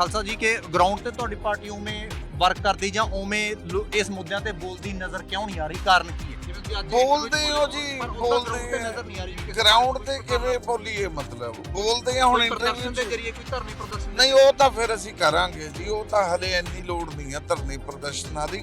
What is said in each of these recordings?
ਖਾਲਸਾ ਜੀ ਕਿ ਗਰਾਊਂਡ ਤੇ ਤੁਹਾਡੀ ਪਾਰਟੀ ਉਵੇਂ ਵਰਕ ਕਰਦੀ ਜਾਂ ਉਵੇਂ ਲੋ- ਇਸ ਮੁੱਦਿਆਂ ਤੇ ਬੋਲਦੀ ਨਜ਼ਰ ਕਿਉਂ ਨਹੀਂ ਆ ਰਹੀ? ਕਾਰਨ ਕੀ ਹੈ? ਜਿਵੇਂ ਕਿ ਅੱਜ ਬੋਲਦੇ ਹੋ ਜੀ, ਪਰ ਉੱਦਾਂ ਬੋਲਦੇ ground ਤੇ ਆ। ਨਜ਼ਰ ਨਹੀਂ ਆ ਰਹੀ ਵੀ ਕਿਸੇ ਗਰਾਊਂਡ ਤੇ ਕਿਵੇਂ ਬੋਲੀਏ ਮਤਲਬ? ਬੋਲਦੇ ਆ ਹੁਣ ਕੋਈ ਪ੍ਰਦਰਸ਼ਨ ਇੰਟਰਵਿਊ ਦੇ ਜਰੀਏ ਕੋਈ ਧਰਨੀ ਪ੍ਰਦਰਸ਼ਨ ਨਹੀਂ ਉਹ ਤਾਂ ਫਿਰ ਅਸੀਂ ਕਰਾਂਗੇ ਜੀ ਉਹ ਤਾਂ ਹਲੇ ਇੰਨੀ ਲੋੜ ਨਹੀਂ ਆ ਧਰਨੇ ਪ੍ਰਦਰਸ਼ਨਾਂ ਦੀ।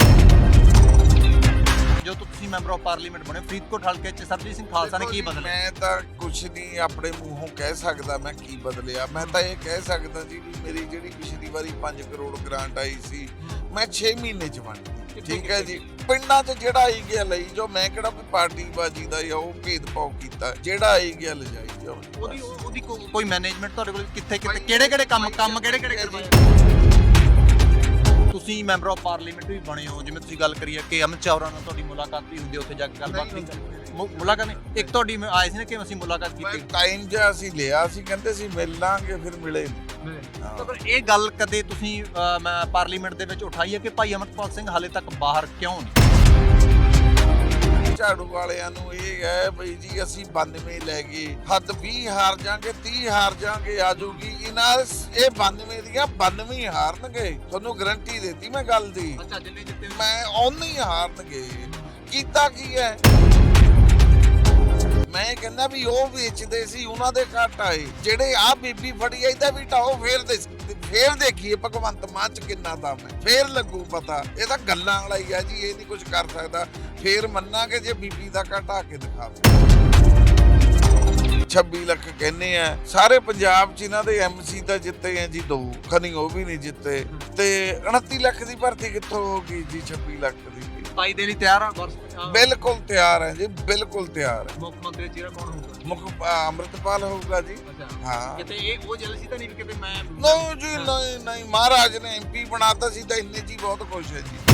ਜੋ ਤੁਸੀਂ ਮੈਂਬਰ ਆਫ ਪਾਰਲੀਮੈਂਟ ਬਣੇ ਫਰੀਦਕੋਟ ਹਲਕੇ ਚ ਸਰਜੀਤ ਸਿੰਘ ਖਾਲਸਾ ਨੇ ਕੀ ਬਦਲਿਆ? ਮੈਂ ਤਾਂ ਕੁਝ ਨਹੀਂ ਆਪਣੇ ਮੂੰਹੋਂ ਕਹਿ ਸਕਦਾ ਮੈਂ ਕੀ ਬਦਲਿਆ। ਮੈਂ ਤਾਂ ਇਹ ਕਹਿ ਸਕਦਾ ਜੀ ਵੀ ਮੇਰੀ ਜਿਹੜੀ ਪਿਛਲੀ ਵਾਰੀ 5 ਕਰੋੜ ਗ੍ਰਾਂਟ ਆਈ ਸੀ ਮੈਂ 6 ਮਹੀਨੇ ਚ ਬਣ ਗਈ ਠੀਕ ਹੈ ਜੀ? ਪਿੰਡਾਂ 'ਚ ਜਿਹੜਾ ਆਈ ਗਿਆ ਲਈ ਜੋ ਮੈਂ ਕਿਹੜਾ ਕੋਈ ਪਾਰਟੀ ਬਾਜੀ ਦਾ ਜਾਂ ਉਹ ਭੇਦਭਾਵ ਕੀਤਾ ਜਿਹੜਾ ਆਈ ਗਿਆ ਲਿਜਾਈ ਜੀ ਉਹਦੀ। ਉਹਦੀ ਕੋਈ ਮੈਨੇਜਮੈਂਟ ਤੁਹਾਡੇ ਕੋਲ ਕਿੱਥੇ ਕਿੱਥੇ ਕਿਹੜੇ ਕਿਹੜੇ ਕੰਮ ਕੰਮ ਕਿਹੜੇ ਕਿਹੜੇ ਕਰਵਾਏ? ਤੁਸੀਂ ਮੈਂਬਰ ਆਫ ਪਾਰਲੀਮੈਂਟ ਵੀ ਬਣੇ ਹੋ ਜਿਵੇਂ ਤੁਸੀਂ ਗੱਲ ਕਰੀ ਹੈ ਕਿ ਅਮਿਤ ਚਾਵਰਾ ਨਾਲ ਤੁਹਾਡੀ ਮੁਲਾਕਾਤ ਵੀ ਹੁੰਦੀ ਹੈ ਉੱਥੇ ਜਾ ਕੇ ਗੱਲਬਾਤ ਵੀ ਨਹੀਂ। ਮੁ- ਮੁਲਾਕਾਤ ਨਹੀਂ ਇੱਕ ਤੁਹਾਡੀ ਮੈਂ ਆਏ ਸੀ ਨਾ ਕਿ ਅਸੀਂ ਮੁਲਾਕਾਤ ਮੈਂ ਕੀਤੀ ਟਾਈਮ ਜਿਹਾ ਅਸੀਂ ਲਿਆ ਸੀ ਕਹਿੰਦੇ ਸੀ ਮਿਲ ਲਾਂਗੇ ਫਿਰ ਮਿਲੇ ਨਹੀਂ ਹਾਂ। ਤਾਂ ਫਿਰ ਇਹ ਗੱਲ ਕਦੇ ਤੁਸੀਂ ਅਹ, ਮੈਂ ਪਾਰਲੀਮੈਂਟ ਦੇ ਵਿੱਚ ਉਠਾਈ ਹੈ ਕਿ ਭਾਈ ਅਮਰਪਾਲ ਸਿੰਘ ਹਾਲੇ ਤੱਕ ਬਾਹਰ ਕਿਉਂ ਨਹੀਂ ਝਾੜੂ ਵਾਲਿਆਂ ਨੂੰ ਇਹ ਹੈ ਬਈ ਜੀ ਅਸੀਂ 92 ਲੈ ਗਏ। ਹੱਦ 20 ਹਾਰ ਜਾਾਂਗੇ 30 ਹਾਰ ਜਾਾਂਗੇ ਆਜੂਗੀ ਇਹਨਾਂ ਇਹ 92 ਦੀਆਂ 92 ਹੀ ਹਾਰਨਗੇ। ਤੁਹਾਨੂੰ ਗਰੰਟੀ ਦਿੱਤੀ ਮੈਂ ਗੱਲ ਦੀ। ਅੱਛਾ ਜਿੰਨੇ ਜਿੱਤੇ ਮੈਂ ਉਹਨੇ ਹੀ ਹਾਰਨਗੇ। ਕੀਤਾ ਕੀ ਹੈ? ਮੈਂ ਕਹਿੰਦਾ ਵੀ ਉਹ ਵੇਚਦੇ ਸੀ, ਉਹਨਾਂ ਦੇ ਘੱਟ ਆਏ ਜਿਹੜੇ ਆ ਬੀਬੀ ਫੜੀ ਇਹਦਾ ਵੀ ਢਾਓ ਫੇਰ ਦੇ ਫੇਰ ਦੇਖੀਏ, ਭਗਵੰਤ ਮਾਨ ਚ ਕਿੰਨਾ ਦਮ ਹੈ ਫੇਰ ਲੱਗੂ ਪਤਾ। ਇਹ ਤਾਂ ਗੱਲਾਂ ਵਾਲਾ ਹੀ ਆ ਜੀ, ਇਹ ਨਹੀਂ ਕੁਝ ਕਰ ਸਕਦਾ। ਫੇਰ ਮੰਨਾਂਗੇ ਜੇ ਬੀਬੀ ਦਾ ਘਟਾ ਕੇ ਦਿਖਾਵੇ। 26 ਲੱਖ ਕਹਿੰਦੇ ਆ, ਸਾਰੇ ਪੰਜਾਬ ਚ ਇਹਨਾਂ ਦੇ ਐਮਸੀ ਤਾਂ ਜਿੱਤੇ ਆ ਜੀ ਦੋ। ਖਨੀ ਉਹ ਵੀ ਨਹੀਂ ਜਿੱਤੇ। ਤੇ 29 ਲੱਖ ਦੀ ਭਰਤੀ ਕਿੱਥੋਂ ਹੋ ਗਈ ਜੀ 26 ਲੱਖ ਦੀ? ਪਾਈ ਦੇ ਲਈ ਤਿਆਰ ਆ? ਵਰਸ ਬਿਲਕੁਲ ਤਿਆਰ ਹੈ ਜੀ ਬਿਲਕੁਲ ਤਿਆਰ ਹੈ। ਮੁੱਖ ਮੰਤਰੀ ਚਿਹਰਾ ਕੌਣ ਹੋਊਗਾ? ਮੁੱਖ ਅ, ਅੰਮ੍ਰਿਤਪਾਲ ਹੋਊਗਾ ਜੀ। ਅੱਛਾ। ਹਾਂ। ਕਿਤੇ ਇਹ ਉਹ ਜਲਸੀ ਤਾਂ ਨਹੀਂ ਵੀ ਕਿਤੇ ਮੈਂ ਨਹੀਂ ਜੀ ਨਹੀਂ ਨਹੀਂ ਮਹਾਰਾਜ ਨੇ ਐਮਪੀ ਬਣਾਤਾ ਸੀ ਤਾਂ ਇੰਨੇ ਜੀ ਬਹੁਤ ਖੁਸ਼ ਹੈ ਜੀ।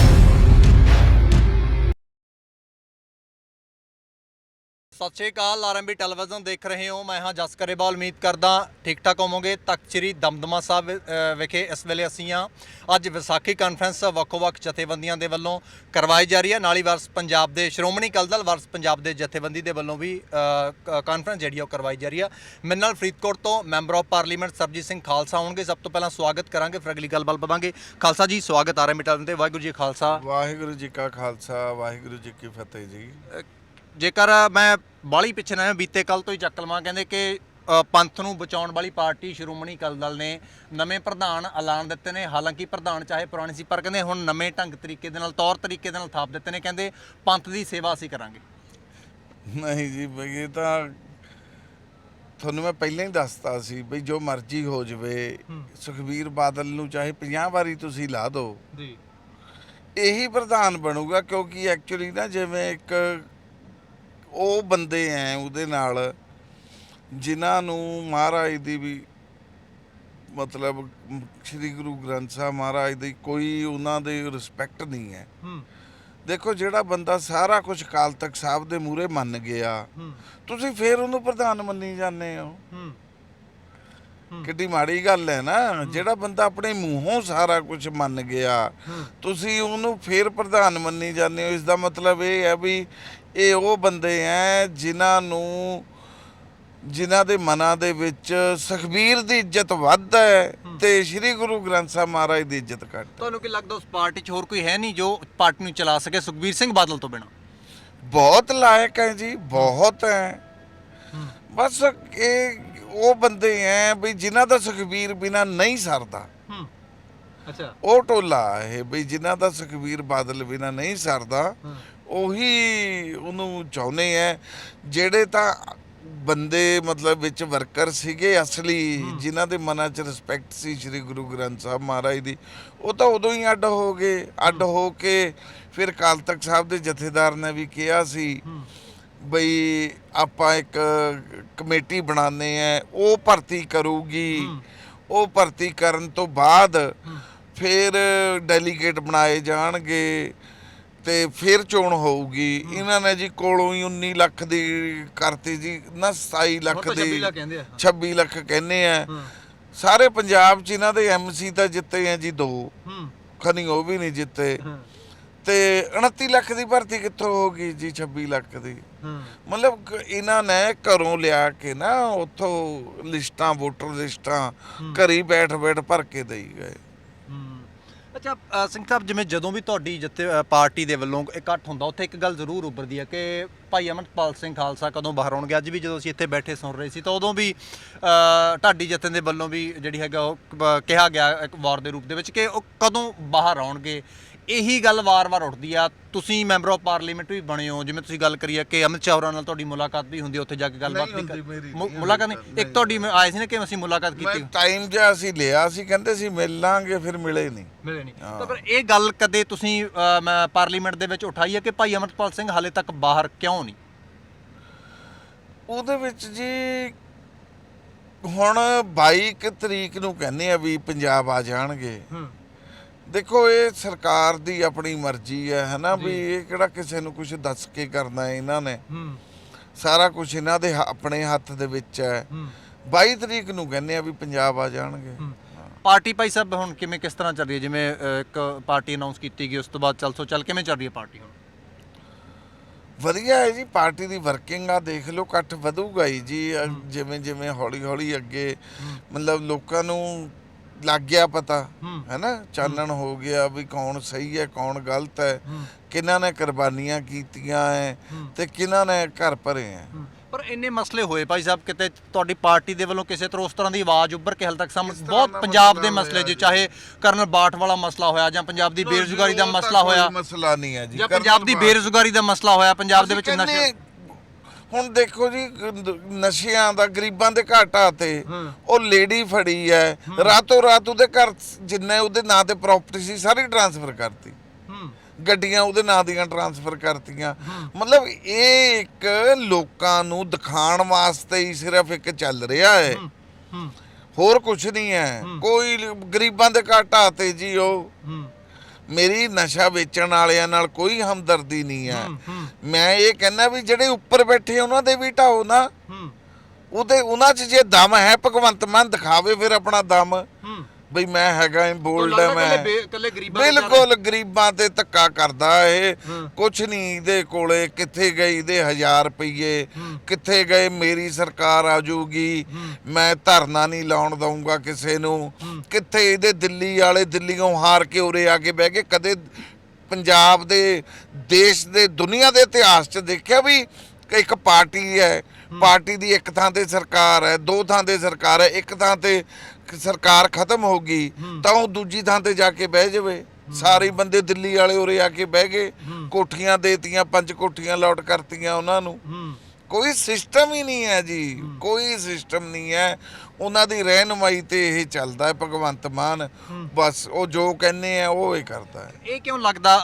ਸਤਿ ਸ਼੍ਰੀ ਅਕਾਲ ਆਰਐਮਬੀ ਟੈਲੀਵਿਜ਼ਨ ਦੇਖ ਰਹੇ ਹੋ। ਮੈਂ ਹਾਂ ਜਸ ਕਰੇਵਾਲ ਉਮੀਦ ਕਰਦਾ ਠੀਕ ਠਾਕ ਹੋਵੋਗੇ। ਤਖਤ ਸ੍ਰੀ ਦਮਦਮਾ ਸਾਹਿਬ ਵਿਖੇ ਇਸ ਵੇਲੇ ਅਸੀਂ ਹਾਂ। ਅੱਜ ਵਿਸਾਖੀ ਕਾਨਫਰੰਸ ਵੱਖੋ-ਵੱਖ ਜਥੇਬੰਦੀਆਂ ਦੇ ਵੱਲੋਂ ਕਰਵਾਈ ਜਾ ਰਹੀ ਹੈ। ਨਾਲੀ ਵਰਸ ਪੰਜਾਬ ਦੇ ਸ਼੍ਰੋਮਣੀ ਅਕਾਲੀ ਦਲ ਵਰਸ ਪੰਜਾਬ ਦੇ ਜਥੇਬੰਦੀ ਦੇ ਵੱਲੋਂ ਵੀ ਕਾਨਫਰੰਸ ਜਿਹੜੀ ਆ ਉਹ ਕਰਵਾਈ ਜਾ ਰਹੀ ਹੈ ਮੇਰੇ ਨਾਲ ਫਰੀਦਕੋਟ ਤੋਂ member of parliament Sarbjit Singh Khalsa ਹੋਣਗੇ। ਸਭ ਤੋਂ ਪਹਿਲਾਂ ਸਵਾਗਤ ਕਰਾਂਗੇ ਫਿਰ ਅਗਲੀ ਗੱਲਬਾਤ ਵਧਾਂਗੇ ਖਾਲਸਾ ਜੀ ਸਵਾਗਤ ਆਰਐਮਬੀ ਟੈਲੀਵਿਜ਼ਨ ਤੇ। ਵਾਹਿਗੁਰੂ ਜੀ ਖਾਲਸਾ। ਵਾਹਿਗੁਰੂ ਜੀ ਕਾ ਖਾਲਸਾ ਵਾਹਿਗੁਰੂ ਜੀ ਕੀ ਫਤਿਹ ਜੀ। ਜੇਕਰ ਮੈਂ ਬਾਲੀ ਪਿੱਛੇ ਨਾ ਬੀਤੇ ਕੱਲ ਤੋਂ ਹੀ ਚੱਕ ਲਵਾਂ ਕਹਿੰਦੇ ਕਿ ਪੰਥ ਨੂੰ ਬਚਾਉਣ ਵਾਲੀ ਪਾਰਟੀ ਸ਼੍ਰੋਮਣੀ ਅਕਾਲੀ ਦਲ ਨੇ ਨਵੇਂ ਪ੍ਰਧਾਨ ਐਲਾਨ ਦਿੱਤੇ ਨੇ। ਹਾਲਾਂਕਿ ਪ੍ਰਧਾਨ ਚਾਹੇ ਪੁਰਾਣੇ ਸੀ ਪਰ ਕਹਿੰਦੇ ਹੁਣ ਨਵੇਂ ਢੰਗ ਤਰੀਕੇ ਦੇ ਨਾਲ ਤੌਰ ਤਰੀਕੇ ਦੇ ਨਾਲ ਥਾਪ ਦਿੱਤੇ ਨੇ। ਕਹਿੰਦੇ ਪੰਥ ਦੀ ਸੇਵਾ ਅਸੀਂ ਕਰਾਂਗੇ। ਨਹੀਂ ਜੀ ਬਈ ਇਹ ਤਾਂ ਤੁਹਾਨੂੰ ਮੈਂ ਪਹਿਲਾਂ ਹੀ ਦੱਸਤਾ ਸੀ ਬਈ ਜੋ ਮਰਜ਼ੀ ਹੋ ਜਵੇ ਸੁਖਬੀਰ ਬਾਦਲ ਨੂੰ ਚਾਹੇ 50 ਵਾਰੀ ਤੁਸੀਂ ਲਾ ਦਿਓ। ਜੀ। ਇਹੀ ਪ੍ਰਧਾਨ ਬਣੂਗਾ ਕਿਉਂਕਿ ਐਕਚੁਅਲੀ ਨਾ ਜਿਵੇਂ ਇੱਕ ਉਹ ਬੰਦੇ ਐ ਉਹਦੇ ਨਾਲ ਜਿਨ੍ਹਾਂ ਨੂੰ ਮਹਾਰਾਜ ਦੀ ਵੀ ਮਤਲਬ ਸ੍ਰੀ ਗੁਰੂ ਗ੍ਰੰਥ ਸਾਹਿਬ ਮਹਾਰਾਜ ਦੀ ਕੋਈ ਉਹਨਾਂ ਦੇ ਰਿਸਪੈਕਟ ਨਹੀਂ ਹੈ। ਦੇਖੋ ਜਿਹੜਾ ਬੰਦਾ ਸਾਰਾ ਕੁਝ ਕਾਲ ਤੱਕ ਸਾਹਿਬ ਦੇ ਮੂਹਰੇ ਮੰਨ ਗਿਆ ਤੁਸੀਂ ਫੇਰ ਉਹਨੂੰ ਪ੍ਰਧਾਨ ਮੰਨੀ ਜਾਂਦੇ ਹੂੰ। ਕਿੱਡੀ ਮਾੜੀ ਗੱਲ ਹੈ ਨਾ। ਜਿਹੜਾ ਬੰਦਾ ਆਪਣੇ ਮੂੰਹੋਂ ਸਾਰਾ ਕੁਝ ਮੰਨ ਗਿਆ ਤੁਸੀਂ ਉਹਨੂੰ ਫੇਰ ਪ੍ਰਧਾਨ ਮੰਨੀ ਜਾਂਦੇ ਹੋ। ਇਸ ਦਾ ਮਤਲਬ ਇਹ ਹੈ ਵੀ ਇਹ ਉਹ ਬੰਦੇ ਐ ਜਿਨ੍ਹਾਂ ਨੂੰ ਜਿਨ੍ਹਾਂ ਦੇ ਮਨਾਂ ਦੇ ਵਿੱਚ ਸੁਖਬੀਰ ਦੀ ਇੱਜ਼ਤ ਵੱਧ ਹੈ ਤੇ ਸ੍ਰੀ ਗੁਰੂ ਗ੍ਰੰਥ ਸਾਹਿਬ ਮਹਾਰਾਜ ਦੀ ਇੱਜ਼ਤ ਘੱਟ। ਤੁਹਾਨੂੰ ਕੀ ਲੱਗਦਾ ਉਸ ਪਾਰਟੀ 'ਚ ਹੋਰ ਕੋਈ ਹੈ ਨਹੀਂ ਜੋ ਪਾਰਟੀ ਨੂੰ ਚਲਾ ਸਕੇ ਸੁਖਬੀਰ ਸਿੰਘ ਬਾਦਲ ਤੋਂ ਬਿਨਾ? ਬਹੁਤ ਲਾਇਕ ਹੈ ਜੀ ਬਹੁਤ ਹੂੰ। ਬਸ ਇਹ ਉਹ ਬੰਦੇ ਐ ਵੀ ਜਿਨ੍ਹਾਂ ਦਾ ਸੁਖਬੀਰ ਬਿਨਾ ਨਹੀਂ ਸਰਦਾ। ਹੂੰ ਅੱਛਾ। ਉਹ ਟੋਲਾ ਇਹ ਵੀ ਜਿਨ੍ਹਾਂ ਦਾ ਸੁਖਬੀਰ ਬਾਦਲ ਬਿਨਾ ਨਹੀਂ ਸਰਦਾ ਉਹੀ ਉਹਨੂੰ ਚਾਹੁੰਦੇ ਐ ਜਿਹੜੇ ਤਾਂ ਬੰਦੇ ਮਤਲਬ ਵਿੱਚ ਵਰਕਰ ਸੀਗੇ ਅਸਲੀ ਜਿਨ੍ਹਾਂ ਦੇ ਮਨਾਂ 'ਚ ਰਿਸਪੈਕਟ ਸੀ ਸ੍ਰੀ ਗੁਰੂ ਗ੍ਰੰਥ ਸਾਹਿਬ ਮਹਾਰਾਜ ਦੀ ਉਹ ਤਾਂ ਉਦੋਂ ਹੀ ਅੱਡ ਹੋ ਗਏ ਅੱਡ ਹੋ। ਕੇ ਫਿਰ ਕਾਲ ਤਖਤ ਸਾਹਿਬ ਦੇ ਜਥੇਦਾਰ ਨੇ ਵੀ ਕਿਹਾ ਸੀ ਬਈ ਆਪਾਂ ਇੱਕ ਕਮੇਟੀ ਬਣਾਉਂਦੇ ਆ ਉਹ ਭਰਤੀ ਕਰੂਗੀ। ਹੂੰ। ਉਹ ਭਰਤੀ ਕਰਨ ਤੋਂ ਬਾਅਦ ਹੂੰ। ਫਿਰ ਡੈਲੀਗੇਟ ਬਣਾਏ ਜਾਣਗੇ ਤੇ ਫਿਰ ਚੋਣ ਹੋਊਗੀ। ਇਹਨਾਂ ਨੇ ਜੀ ਕੋਲੋਂ ਹੀ 19 ਲੱਖ ਦੀ ਕਰਤੀ ਜੀ ਨਾ 27 ਲੱਖ ਦੀ 26 ਲੱਖ ਕਹਿੰਦੇ ਆ। 26 ਲੱਖ ਕਹਿੰਦੇ ਆ। ਹਾਂ। ਸਾਰੇ ਪੰਜਾਬ 'ਚ ਇਹਨਾਂ ਦੇ ਐਮਸੀ ਤਾਂ ਜਿੱਤੇ ਆ ਜੀ ਦੋ। ਹੂੰ। ਖਨੀ ਉਹ ਵੀ ਨਹੀਂ ਜਿੱਤੇ। ਹਾਂ। ਤੇ 29 ਲੱਖ ਦੀ ਭਰਤੀ ਕਿੱਥੋਂ ਹੋਗੀ ਜੀ 26 ਲੱਖ ਦੀ? ਮਤਲਬ ਇਹਨਾਂ ਨੇ ਘਰੋਂ ਲਿਆ ਕੇ ਨਾ ਉੱਥੋਂ ਲਿਸਟਾਂ ਵੋਟਰ ਲਿਸਟਾਂ ਘਰੀ ਬੈਠ ਬੈਠ ਭਰ ਕੇ ਦੇਈ ਗਏ। ਅੱਛਾ ਸਿੰਘ ਸਾਹਿਬ ਜਿਵੇਂ ਜਦੋਂ ਵੀ ਤੁਹਾਡੀ ਜਿੱਥੇ ਪਾਰਟੀ ਦੇ ਵੱਲੋਂ ਇਕੱਠ ਹੁੰਦਾ ਉੱਥੇ ਇੱਕ ਗੱਲ ਜ਼ਰੂਰ ਉੱਭਰਦੀ ਹੈ ਕਿ ਭਾਈ ਅਮਰਪਾਲ ਸਿੰਘ ਖਾਲਸਾ ਕਦੋਂ ਬਾਹਰ ਆਉਣਗੇ? ਅੱਜ ਵੀ ਜਦੋਂ ਅਸੀਂ ਇੱਥੇ ਬੈਠੇ ਸੁਣ ਰਹੇ ਸੀ ਤਾਂ ਉਦੋਂ ਵੀ ਢਾਡੀ ਜਥੇ ਦੇ ਵੱਲੋਂ ਵੀ ਜਿਹੜੀ ਹੈਗਾ ਉਹ ਕਿਹਾ ਗਿਆ ਇੱਕ ਵਾਰ ਦੇ ਰੂਪ ਦੇ ਵਿੱਚ ਕਿ ਉਹ ਕਦੋਂ ਬਾਹਰ ਆਉਣਗੇ? ਇਹੀ ਗੱਲ ਵਾਰ-ਵਾਰ ਉੱਠਦੀ ਆ। ਤੁਸੀਂ ਮੈਂਬਰ ਆਫ ਪਾਰਲੀਮੈਂਟ ਵੀ ਬਣੇ ਹੋ। ਜਿਵੇਂ ਤੁਸੀਂ ਗੱਲ ਕਰੀ ਹੈ ਕਿ ਅਮਿਤ ਹੋਰਾਂ ਨਾਲ ਤੁਹਾਡੀ ਮੁਲਾਕਾਤ ਵੀ ਹੁੰਦੀ ਹੈ ਉੱਥੇ ਜਾ ਕੇ ਗੱਲਬਾਤ ਨਹੀਂ ਵੀ ਹੁੰਦੀ ਮੁ- ਮੁਲਾਕਾਤ ਨਹੀਂ। ਇੱਕ ਤੁਹਾਡੀ ਮੈਂ ਆਏ ਸੀ ਨਾ ਕਿ ਅਸੀਂ ਮੁਲਾਕਾਤ ਮੈਂ ਕੀਤੀ ਟਾਈਮ ਜਿਹਾ ਅਸੀਂ ਲਿਆ ਸੀ ਕਹਿੰਦੇ ਸੀ ਮਿਲ ਲਾਂਗੇ ਫਿਰ ਮਿਲੇ ਨਹੀਂ। ਮਿਲੇ ਨਹੀਂ। ਤਾਂ ਫਿਰ ਇਹ ਗੱਲ ਕਦੇ ਤੁਸੀਂ ਅ, ਮੈਂ ਪਾਰਲੀਮੈਂਟ ਦੇ ਵਿੱਚ ਉਠਾਈ ਹੈ ਕਿ ਭਾਈ ਅਮਰਪਾਲ ਸਿੰਘ ਹਾਲੇ ਤੱਕ ਬਾਹਰ ਕਿਉਂ ਨਹੀਂ? ਉਹਦੇ ਵਿੱਚ ਜੀ ਹੁਣ 22 ਤਰੀਕ ਨੂੰ ਕਹਿੰਦੇ ਆ ਵੀ ਪੰਜਾਬ ਆ ਜਾਣਗੇ। ਹੂੰ। ਦੇਖੋ ਇਹ ਸਰਕਾਰ ਦੀ ਆਪਣੀ ਮਰਜ਼ੀ ਹੈ ਹਨਾ? ਵੀ ਇਹ ਕਿਹੜਾ ਕਿਸੇ ਨੂੰ ਕੁਝ ਦੱਸ ਕੇ ਕਰਨਾ ਹੈ ਇਹਨਾਂ ਨੇ? ਹੂੰ। ਸਾਰਾ ਕੁਝ ਇਹਨਾਂ ਦੇ ਹ- ਆਪਣੇ ਹੱਥ ਦੇ ਵਿੱਚ ਹੈ। ਹੂੰ। 22 ਤਰੀਕ ਨੂੰ ਕਹਿੰਦੇ ਆ ਵੀ ਪੰਜਾਬ ਆ ਜਾਣਗੇ। ਪਾਰਟੀ ਭਾਈ ਸਾਹਿਬ ਹੁਣ ਕਿਵੇਂ ਕਿਸ ਤਰ੍ਹਾਂ ਚੱਲ ਰਹੀ ਹੈ? ਜਿਵੇਂ ਅ, ਇੱਕ ਪਾਰਟੀ ਅਨਾਉਂਸ ਕੀਤੀ ਗਈ ਉਸ ਤੋਂ ਬਾਅਦ ਚੱਲ ਸੋ ਚੱਲ ਕਿਵੇਂ ਚੱਲ ਰਹੀ ਹੈ ਪਾਰਟੀ ਹੁਣ? ਵਧੀਆ ਹੈ ਜੀ ਪਾਰਟੀ ਦੀ ਵਰਕਿੰਗ ਆ ਦੇਖ ਲਓ ਇਕੱਠ ਵਧੂਗਾ ਹੀ ਜੀ। ਅ, ਜਿਵੇਂ ਜਿਵੇਂ ਹੌਲੀ ਹੌਲੀ ਅੱਗੇ ਮਤਲਬ ਲੋਕਾਂ ਨੂੰ ਲੱਗ ਗਿਆ ਪਤਾ ਹੂੰ। ਹੈਨਾ? ਚਾਨਣ ਹੋ। ਗਿਆ ਵੀ ਕੌਣ ਸਹੀ ਹੈ ਕੌਣ ਗਲਤ ਹੈ ਕਿਹਨਾਂ ਨੇ ਕੁਰਬਾਨੀਆਂ ਕੀਤੀਆਂ ਹੂੰ। ਤੇ ਕਿਹਨਾਂ ਨੇ ਘਰ ਭਰੇ ਹੂੰ। ਪਰ ਇੰਨੇ ਮਸਲੇ ਹੋਏ ਭਾਈ ਸਾਹਿਬ ਕਿਤੇ ਤੁਹਾਡੀ ਪਾਰਟੀ ਦੇ ਵੱਲੋਂ ਕਿਸੇ ਤਰ੍ਹਾਂ ਉਸ ਤਰ੍ਹਾਂ ਦੀ ਆਵਾਜ਼ ਉੱਭਰ ਕੇ ਹਾਲ ਤੱਕ ਸਾਹਮਣੇ ਬਹੁਤ ਪੰਜਾਬ ਦੇ ਮਸਲਾ ਜੇ ਚਾਹੇ ਕਰਨਲ ਬਾਠ ਵਾਲਾ ਮਸਲਾ ਹੋਇਆ ਜਾਂ ਪੰਜਾਬ ਦੀ ਬੇਰੁਜ਼ਗਾਰੀ ਦਾ ਮਸਲਾ ਹੋਇਆ। ਮਸਲਾ ਨਹੀਂ ਹੈ ਜੀ ਪੰਜਾਬ ਦੀ। ਬੇਰੁਜ਼ਗਾਰੀ ਦਾ ਮਸਲਾ ਹੋਇਆ ਪੰਜਾਬ ਦੇ ਵਿੱਚ ਨਸ਼ੇ ਹੁਣ ਦੇਖੋ ਜੀ ਨਸ਼ਿਆਂ ਦਾ ਗਰੀਬਾਂ ਦੇ ਘਾਟਾ ਤੇ। ਉਹ ਲੇਡੀ ਫੜੀ ਹੈ। ਰਾਤੋਂ ਰਾਤ ਉਹਦੇ ਘਰ ਜਿੰਨੇ ਉਹਦੇ ਨਾਂ ਤੇ ਪ੍ਰਾਪਰਟੀ ਸੀ ਸਾਰੀ ਟ੍ਰਾਂਸਫਰ ਕਰਤੀ। ਗੱਡੀਆਂ ਉਹਦੇ ਨਾਂ ਦੀਆਂ ਟ੍ਰਾਂਸਫਰ ਕਰਤੀਆਂ। ਮਤਲਬ ਇਹ ਇੱਕ ਲੋਕਾਂ ਨੂੰ ਦਿਖਾਉਣ ਵਾਸਤੇ ਹੀ ਸਿਰਫ ਇੱਕ ਚੱਲ ਰਿਹਾ ਹੈ। ਹੋਰ ਕੁਝ ਨਹੀਂ ਹੈ। ਕੋਈ ਗਰੀਬਾਂ ਦੇ ਘਾਟਾ ਤੇ ਜੀ ਉਹ। ਮੇਰੀ ਨਸ਼ਾ ਵੇਚਣ ਵਾਲਿਆਂ ਨਾਲ ਕੋਈ ਹਮਦਰਦੀ ਨਹੀਂ ਹੈ। ਮੈਂ ਇਹ ਕਹਿੰਦਾ ਵੀ ਜਿਹੜੇ ਉੱਪਰ ਬੈਠੇ ਉਹਨਾਂ ਦੇ ਵੀ ਢਾਓ ਨਾ। ਉਹਦੇ ਉਹਨਾਂ 'ਚ ਜੇ ਦਮ ਹੈ ਭਗਵੰਤ ਮਾਨ ਦਿਖਾਵੇ ਫਿਰ ਆਪਣਾ ਦਮ। ਬਈ ਮੈਂ ਹੈਗਾ ਐ ਬੋਲਡ ਹੈ ਮੈਂ। ਕੱਲੇ ਗਰੀਬਾਂ ਦੇ ਬਿਲਕੁਲ ਗਰੀਬਾਂ ਤੇ ਧੱਕਾ ਕਰਦਾ ਇਹ। ਕੁਛ ਨਹੀਂ ਇਹਦੇ ਕੋਲੇ ਕਿੱਥੇ ਗਈ ਇਹਦੇ 1000 ਰੁਪਏ। ਕਿੱਥੇ ਗਏ? ਮੇਰੀ ਸਰਕਾਰ ਆ ਜਾਊਗੀ। ਮੈਂ ਧਰਨਾ ਨਹੀਂ ਲਾਉਣ ਦਊਂਗਾ ਕਿਸੇ ਨੂੰ। ਕਿੱਥੇ ਇਹਦੇ ਦਿੱਲੀ ਵਾਲੇ ਦਿੱਲੀੋਂ ਹਾਰ ਕੇ ਉਰੇ ਆ ਕੇ ਬਹਿ ਗਏ? ਕਦੇ ਪੰਜਾਬ ਦੇ ਦੇਸ਼ ਦੇ ਦੁਨੀਆ ਦੇ ਇਤਿਹਾਸ 'ਚ ਦੇਖਿਆ ਵੀ ਕਿ ਇੱਕ ਪਾਰਟੀ ਹੈ। ਪਾਰਟੀ ਦੀ ਇੱਕ ਥਾਂ ਤੇ ਸਰਕਾਰ ਹੈ ਦੋ ਥਾਂ ਤੇ ਸਰਕਾਰ ਹੈ ਇੱਕ ਥਾਂ ਤੇ ਕ- ਸਰਕਾਰ ਖਤਮ ਹੋ। ਗਈ ਤਾਂ ਉਹ ਦੂਜੀ ਥਾਂ ਤੇ ਜਾ ਕੇ ਬਹਿ ਜਾਵੇ। ਸਾਰੇ ਬੰਦੇ ਦਿੱਲੀ ਵਾਲੇ ਉਰੇ ਆ ਕੇ ਬਹਿ ਗਏ ਕੋਠੀਆਂ ਦੇਤੀਆਂ ਪੰਜ ਕੋਠੀਆਂ ਲੋਟ ਕਰਤੀਆਂ ਉਹਨਾਂ ਨੂੰ। ਕੋਈ ਸਿਸਟਮ ਹੀ ਨਹੀਂ ਹੈ ਜੀ ਕੋਈ ਸਿਸਟਮ ਨਹੀਂ ਹੈ। ਉਹਨਾਂ ਦੀ ਰਹਿਨਮਾਈ ਤੇ ਇਹ ਚੱਲਦਾ ਹੈ ਭਗਵੰਤ ਮਾਨ। ਬਸ ਉਹ ਜੋ ਕਹਿੰਦੇ ਆ ਉਹ ਹੀ ਕਰਦਾ ਹੈ। ਇਹ ਕਿਉਂ ਲੱਗਦਾ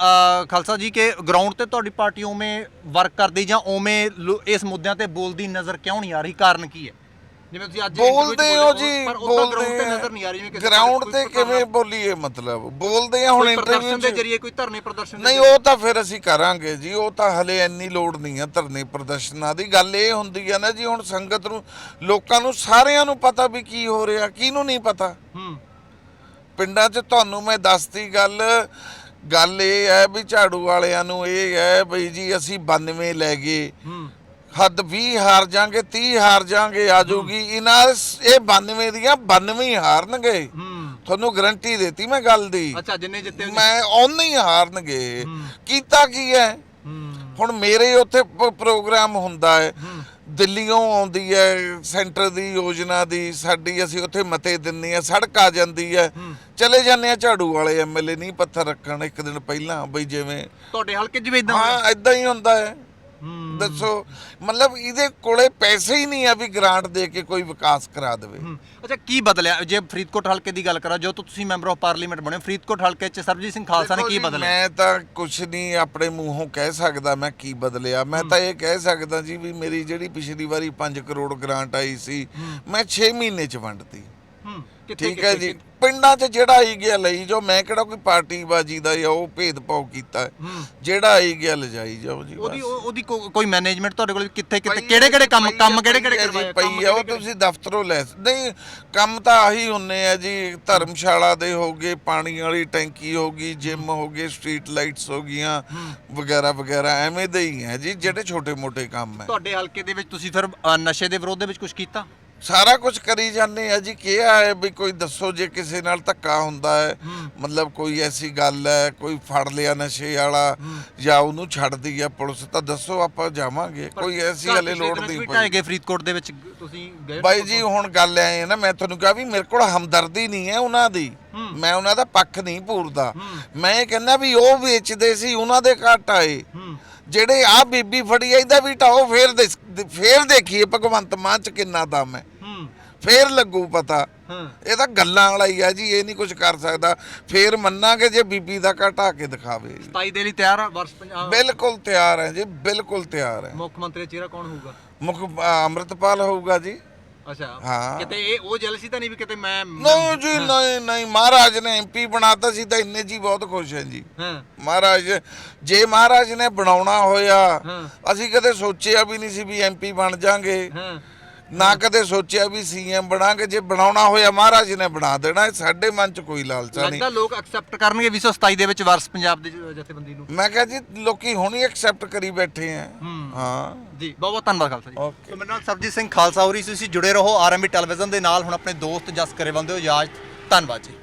ਖਾਲਸਾ ਜੀ ਕਿ ਗਰਾਊਂਡ ਤੇ ਤੁਹਾਡੀ ਪਾਰਟੀ ਉਵੇਂ ਵਰਕ ਕਰਦੀ ਜਾਂ ਉਵੇਂ ਇਸ ਮੁੱਦਿਆਂ ਤੇ ਬੋਲਦੀ ਨਜ਼ਰ ਕਿਉਂ ਨਹੀਂ ਆ ਰਹੀ? ਕਾਰਨ ਕੀ ਹੈ? ਜਿਵੇਂ ਤੁਸੀਂ ਅੱਜ ਬੋਲਦੇ ਹੋ ਜੀ ਬੋਲਦੇ ਨਜ਼ਰ ਨਹੀਂ ਆ ਰਹੀ ਜਿਵੇਂ ਕਿਸੇ ਗਰਾਊਂਡ ਤੇ ਕਿਵੇਂ ਬੋਲੀਏ ਮਤਲਬ? ਬੋਲਦੇ ਆ ਹੁਣ ਇੰਟਰਵਿਊ ਦੇ ਜਰੀਏ ਕੋਈ ਧਰਨੇ ਪ੍ਰਦਰਸ਼ਨ ਨਹੀਂ ਉਹ ਤਾਂ ਫਿਰ ਅਸੀਂ ਕਰਾਂਗੇ ਜੀ ਉਹ ਤਾਂ ਹਲੇ ਇੰਨੀ ਲੋੜ ਨਹੀਂ ਹੈ ਧਰਨੇ ਪ੍ਰਦਰਸ਼ਨਾਂ ਦੀ। ਗੱਲ ਇਹ ਹੁੰਦੀ ਹੈ ਨਾ ਜੀ ਹੁਣ ਸੰਗਤ ਨੂੰ ਲੋਕਾਂ ਨੂੰ ਸਾਰਿਆਂ ਨੂੰ ਪਤਾ ਵੀ ਕੀ ਹੋ ਰਿਹਾ ਕਿਹਨੂੰ ਨਹੀਂ ਪਤਾ? ਹੂੰ। ਪਿੰਡਾਂ 'ਚ ਤੁਹਾਨੂੰ ਮੈਂ ਦੱਸਤੀ ਗੱਲ ਗੱਲ ਇਹ ਹੈ ਵੀ ਝਾੜੂ ਵਾਲਿਆਂ ਨੂੰ ਇਹ ਹੈ ਬਈ ਜੀ ਅਸੀਂ 92 ਲੈ ਗਏ। ਹੂੰ। ਹੱਦ 20 ਹਾਰ ਜਾਾਂਗੇ 30 ਹਾਰ ਜਾਾਂਗੇ ਆਜੂਗੀ ਇਹਨਾਂ ਸ- ਇਹ 92 ਦੀਆਂ 92 ਹੀ ਹਾਰਨਗੇ। ਤੁਹਾਨੂੰ ਗਰੰਟੀ ਦਿੱਤੀ ਮੈਂ ਗੱਲ ਦੀ। ਅੱਛਾ ਜਿੰਨੇ ਜਿੱਤੇ ਮੈਂ ਉਹਨੇ ਹੀ ਹਾਰਨਗੇ। ਕੀਤਾ ਕੀ ਹੈ? ਹੁਣ ਮੇਰੇ ਉੱਥੇ ਪ੍ਰੋਗਰਾਮ ਹੁੰਦਾ ਹੈ। ਦਿੱਲੀੋਂ ਆਉਂਦੀ ਹੈ ਸੈਂਟਰ ਦੀ ਯੋਜਨਾ ਦੀ ਸਾਡੀ ਅਸੀਂ ਉੱਥੇ ਮਤੇ ਦਿੰਨੇ ਆ ਸੜਕ ਆ ਜਾਂਦੀ ਹੈ। ਚਲੇ ਜਾਂਦੇ ਆ ਝਾੜੂ ਵਾਲੇ ਐਮਐਲਏ ਨਹੀਂ ਪੱਥਰ ਰੱਖਣ ਇੱਕ ਦਿਨ ਪਹਿਲਾਂ ਬਈ ਜਿਵੇਂ ਤੁਹਾਡੇ ਹਲਕੇ 'ਚ ਵੀ ਇਦਾਂ ਹਾਂ ਇਦਾਂ ਹੀ ਹੁੰਦਾ ਹੂੰ। ਦੱਸੋ। ਮਤਲਬ ਇਹਦੇ ਕੋਲੇ ਪੈਸੇ ਹੀ ਨਹੀਂ ਆ ਵੀ ਗ੍ਰਾਂਟ ਦੇ ਕੇ ਕੋਈ ਵਿਕਾਸ ਕਰਾ ਦੇਵੇ। ਅੱਛਾ ਕੀ ਬਦਲਿਆ? ਜੇ ਫਰੀਦਕੋਟ ਹਲਕੇ ਦੀ ਗੱਲ ਕਰਾਂ ਜੋ ਤੋਂ ਤੁਸੀਂ ਮੈਂਬਰ ਆਫ ਪਾਰਲੀਮੈਂਟ ਬਣੇ ਫਰੀਦਕੋਟ ਹਲਕੇ 'ਚ ਸਰਬਜੀਤ ਸਿੰਘ ਖਾਲਸਾ ਨੇ ਕੀ ਬਦਲਿਆ? ਮੈਂ ਤਾਂ ਕੁਝ ਨਹੀਂ ਆਪਣੇ ਮੂੰਹੋਂ ਕਹਿ ਸਕਦਾ ਮੈਂ ਕੀ ਬਦਲਿਆ। ਮੈਂ ਤਾਂ ਇਹ ਕਹਿ ਸਕਦਾ ਜੀ ਵੀ ਮੇਰੀ ਜਿਹੜੀ ਪਿਛਲੀ ਵਾਰੀ 5 ਕਰੋੜ ਗ੍ਰਾਂਟ ਆਈ ਸੀ ਮੈਂ 6 ਮਹੀਨੇ ਚ ਵੰਡਤੀ। ਠੀਕ ਹੈ ਜੀ। ਪਿੰਡਾਂ 'ਚ ਜਿਹੜਾ ਆਈ ਗਿਆ ਲਈ ਜੋ ਮੈਂ ਕਿਹੜਾ ਕੋਈ ਪਾਰਟੀ ਬਾਜੀ ਦਾ ਜਾਂ ਉਹ ਭੇਦਭਾਵ ਕੀਤਾ ਹੈ। ਜਿਹੜਾ ਆਈ ਗਿਆ ਲਿਜਾਈ ਜਾਓ ਜੀ ਉਹਦੀ ਬਸ। ਉਹਦੀ ਕੋ- ਕੋਈ ਮੈਨੇਜਮੈਂਟ ਤੁਹਾਡੇ ਕੋਲ ਕਿੱਥੇ ਕਿੱਥੇ ਕਿਹੜੇ ਕਿਹੜੇ ਕੰਮ ਕੰਮ ਆ, ਕਿਹੜੇ ਕਿਹੜੇ ਆ ਕਰਵਾਏ? ਜੀ, ਪਈ ਆ ਉਹ ਤੁਸੀਂ ਦਫ਼ਤਰੋਂ ਲੈ ਸ- ਨਹੀਂ ਕੰਮ ਤਾਂ ਆਹੀ ਹੁੰਨੇ ਆ ਜੀ ਧਰਮਸ਼ਾਲਾ ਦੇ ਹੋਗੇ ਪਾਣੀ ਵਾਲੀ ਟੈਂਕੀ ਹੋਗੀ ਜਿਮ ਹੋਗੇ ਸਟਰੀਟ ਲਾਈਟਸ ਹੋ ਗਈਆਂ ਵਗੈਰਾ ਵਗੈਰਾ ਐਵੇਂ ਦੇ ਹੀ ਹੈ ਜੀ ਜਿਹੜੇ ਛੋਟੇ ਮੋਟੇ ਕੰਮ ਹੈ। ਤੁਹਾਡੇ ਹਲਕੇ ਦੇ ਵਿੱਚ ਤੁਸੀਂ ਫਿਰ ਅ, ਨਸ਼ੇ ਦੇ ਵਿਰੋਧ ਦੇ ਵਿੱਚ ਕੁਝ ਕੀਤਾ? ਸਾਰਾ ਕੁਝ ਕਰੀ ਜਾਂਦੇ ਆ ਜੀ ਕਿਹਾ ਹੈ ਵੀ ਕੋਈ ਦੱਸੋ ਜੇ ਕਿਸੇ ਨਾਲ ਧੱਕਾ ਹੁੰਦਾ ਹੈ ਮਤਲਬ ਕੋਈ ਐਸੀ ਗੱਲ ਹੈ ਕੋਈ ਫੜ ਲਿਆ ਨਸ਼ੇ ਵਾਲਾ ਜਾਂ ਉਹਨੂੰ ਛੱਡਦੀ ਆ ਪੁਲਿਸ ਤਾਂ ਦੱਸੋ ਆਪਾਂ ਜਾਵਾਂਗੇ। ਕੋਈ ਐਸੀ ਹਲੇ ਲੋੜ ਨਹੀਂ ਪਈ। ਗਏ ਫਰੀਦਕੋਟ ਦੇ ਵਿੱਚ ਤੁਸੀਂ ਗਏ ਬਾਈ ਜੀ ਹੁਣ ਗੱਲ ਐ ਹੈ ਨਾ ਮੈਂ ਤੁਹਾਨੂੰ ਕਿਹਾ ਵੀ ਮੇਰੇ ਕੋਲ ਹਮਦਰਦੀ ਨਹੀਂ ਹੈ ਉਹਨਾਂ ਦੀ। ਮੈਂ ਉਹਨਾਂ ਦਾ ਪੱਖ ਨਹੀਂ ਪੂਰਦਾ ਮੈਂ ਇਹ ਕਹਿੰਦਾ ਵੀ ਉਹ ਵੇਚਦੇ ਸੀ ਉਹਨਾਂ ਦੇ ਘੱਟ ਆਏ। ਜਿਹੜੇ ਆ ਬੀਬੀ ਫੜੀ ਇਹਦਾ ਵੀ ਢਾਓ ਫੇਰ ਫੇਰ ਦੇਖੀਏ ਭਗਵੰਤ ਮਾਨ ਚ ਕਿੰਨਾ ਦਮ ਹੈ। ਫੇਰ ਲੱਗੂ ਪਤਾ। ਇਹ ਤਾਂ ਗੱਲਾਂ ਵਾਲਾ ਹੀ ਆ ਜੀ ਇਹ ਨਹੀਂ ਕੁਝ ਕਰ ਸਕਦਾ। ਫੇਰ ਮੰਨਾਂਗੇ ਜੇ ਬੀਬੀ ਦਾ ਘਟਾ ਕੇ ਦਿਖਾਵੇ। 27 ਦੇ ਲਈ ਤਿਆਰ ਆ ਵਰਸ ਪੰਜਾਬ ਬਿਲਕੁਲ ਤਿਆਰ ਹੈ ਜੀ ਬਿਲਕੁਲ ਤਿਆਰ ਹੈ। ਮੁੱਖ ਮੰਤਰੀ ਚਿਹਰਾ ਕੌਣ ਹੋਊਗਾ? ਮੁਖ ਅੰਮ੍ਰਿਤਪਾਲ ਹੋਊਗਾ ਜੀ। ਅੱਛਾ। ਹਾਂ। ਕਿਤੇ ਇਹ ਉਹ ਜੈਲਸੀ ਤਾਂ ਨਹੀਂ ਵੀ ਕਿਤੇ ਮੈਂ ਨਹੀਂ ਜੀ ਨਹੀਂ ਨਹੀਂ ਮਹਾਰਾਜ ਨੇ ਐਮਪੀ ਬਣਾਤਾ ਸੀ ਤਾਂ ਇੰਨੇ ਜੀ ਬਹੁਤ ਖੁਸ਼ ਹਾਂ ਜੀ। ਹਾਂ। ਮਹਾਰਾਜ ਜੇ ਮਹਾਰਾਜ ਨੇ ਬਣਾਉਣਾ ਹੋਇਆ ਹਾਂ। ਅਸੀਂ ਕਦੇ ਸੋਚਿਆ ਵੀ ਨਹੀਂ ਸੀ ਵੀ ਐਮਪੀ ਬਣ ਜਾਾਂਗੇ। ਹਾਂ। ਨਾ ਕਦੇ ਸੋਚਿਆ ਵੀ ਸੀਐਮ ਬਣਾਂਗੇ ਜੇ ਬਣਾਉਣਾ ਹੋਇਆ ਮਹਾਰਾਜ ਨੇ ਬਣਾ ਦੇਣਾ ਇਹ ਸਾਡੇ ਮਨ 'ਚ ਕੋਈ ਲਾਲਸਾ ਨਹੀਂ। ਲੱਗਦਾ ਲੋਕ ਐਕਸੈਪਟ ਕਰਨਗੇ 227 ਦੇ ਵਿੱਚ ਵਰਸ ਪੰਜਾਬ ਦੇ ਜ- ਜਥੇਬੰਦੀ ਨੂੰ। ਮੈਂ ਕਿਹਾ ਜੀ ਲੋਕੀ ਹੁਣ ਹੀ ਐਕਸੈਪਟ ਕਰੀ ਬੈਠੇ ਆ। ਹੂੰ। ਜੀ ਬਹੁਤ ਬਹੁਤ ਧੰਨਵਾਦ ਖਾਲਸਾ ਜੀ. ਸੋ ਮੇਰੇ ਨਾਲ ਸਰਜੀਤ ਸਿੰਘ ਖਾਲਸਾ ਹੋਰੀ ਸੀ ਤੁਸੀਂ ਜੁੜੇ ਰਹੋ ਆਰਐਮਬੀ ਟੈਲੀਵਿਜ਼ਨ ਦੇ ਨਾਲ ਹੁਣ ਆਪਣੇ ਦੋਸਤ ਜਸ ਕਰੇ ਬੰਦੇ ਹੋ ਇਜਾਜ਼ਤ ਧੰਨਵਾਦ ਜੀ।